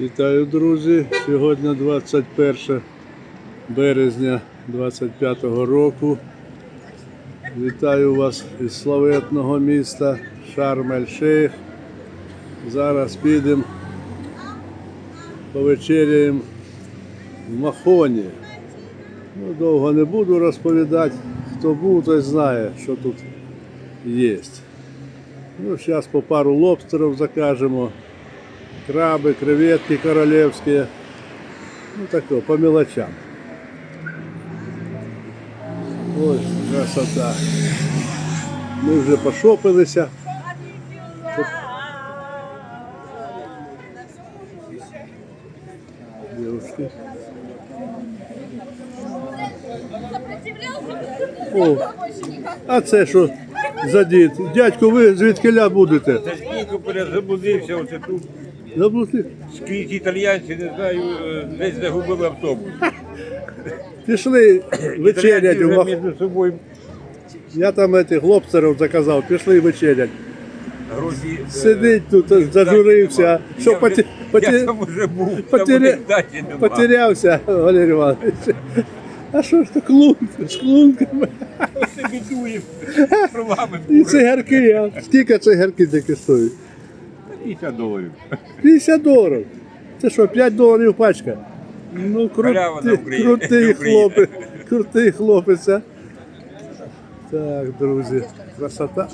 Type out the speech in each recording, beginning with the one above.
Вітаю, друзі! Сьогодні 21 березня 25 року. Вітаю вас із славетного міста Шарм-ель-Шейх. Зараз підемо повечеряємо в Махоні. Ну, довго не буду розповідати. Хто був, той знає, що тут є. Ну, зараз по пару лобстерів закажемо краби, креветки королевські. Ну тако, по мелочам. Ой, красота. Ми вже пошопилися. Девушки. О, а це що за дід? Дядько, ви звідкиля будете? Скільки перезабудився оце тут. Заблути. Скільки італіянці, не знаю, е, десь загубили автобус. Пішли вечерять. У Мах... між собою Я там этих лобстерів заказав, пішли вечерять. гроші. е, Сидить тут, зажурився. Що Я вже- поті... Я там вже був, там Потеря... вони здачі нема. потерявся, Валерій Іванович. А що ж то клунки з клунками? Бідує правами. І цигарки, а скільки цигарки такі стоять? 50 доларів. 50 доларів. Це що, 5 доларів пачка? Ну, на крутий, хлопець, крутий хлопець. а. Так, друзі, красота.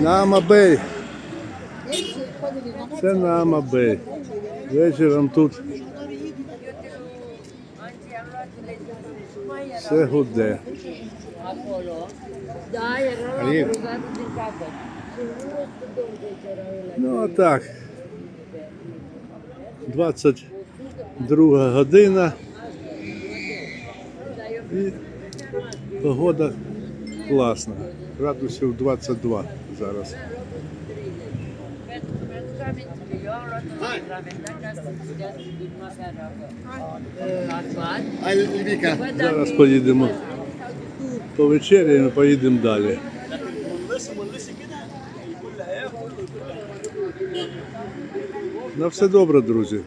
На Амабей. Це на Амабей. Вечором тут все гуде. Ну а так. 22 година. І погода класна. Градусів 22 зараз. Зараз поїдемо повечеряємо, поїдемо далі. На все добре, друзі.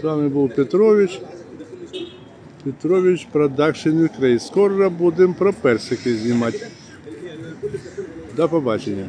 З вами був Петрович. Петрович Production Ukraine. Скоро будемо про персики знімати. До побачення.